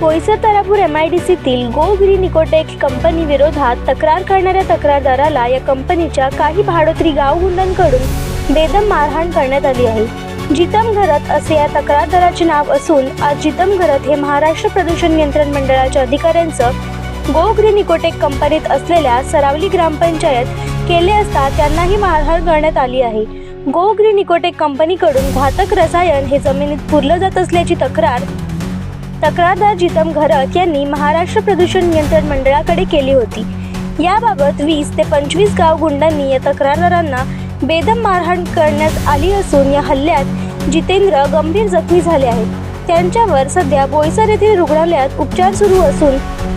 Boisar Tarapur M I D सीतील go green Ecotech company विरोधात तक्रार करणाऱ्या तक्रारदाराला या कंपनीच्या काही भाडोत्री गावगुंडांकडून बेदम मारहाण करण्यात आली आहे. जितम घरत असे या तक्रारदाराचे नाव असून आज जितम घरत हे महाराष्ट्र प्रदूषण नियंत्रण मंडळाच्या अधिकाऱ्यांचं गो ग्रीन इकोटेक कंपनीत असलेल्या सरावली ग्रामपंचायत केले असता त्यांनाही मारहाण करण्यात आली आहे. गो ग्रीन इकोटेक कंपनीकडून घातक रसायन हे जमिनीत पुरलं जात असल्याची तक्रार तक्रारदार जितम घरत यांनी महाराष्ट्र प्रदूषण नियंत्रण मंडळाकडे केली होती. याबाबत वीस ते पंचवीस गाव गुंडांनी या तक्रारदारांना बेदम मारहाण करण्यात आली असून या हल्ल्यात जितेंद्र गंभीर जखमी झाले आहेत. त्यांच्यावर सध्या बोईसर येथील रुग्णालयात उपचार सुरू असून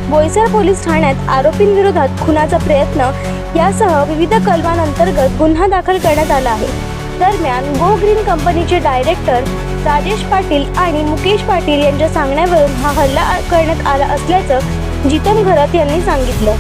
बोईसर पोलीस ठाण्यात आरोपींविरोधात खुनाचा प्रयत्न यासह विविध कलमांअंतर्गत गुन्हा दाखल करण्यात आला आहे. दरम्यान गो ग्रीन कंपनीचे डायरेक्टर राजेश पाटील आणि मुकेश पाटील यांच्या सांगण्यावरून हा हल्ला करण्यात आला असल्याचं जितन घरत यांनी सांगितलं.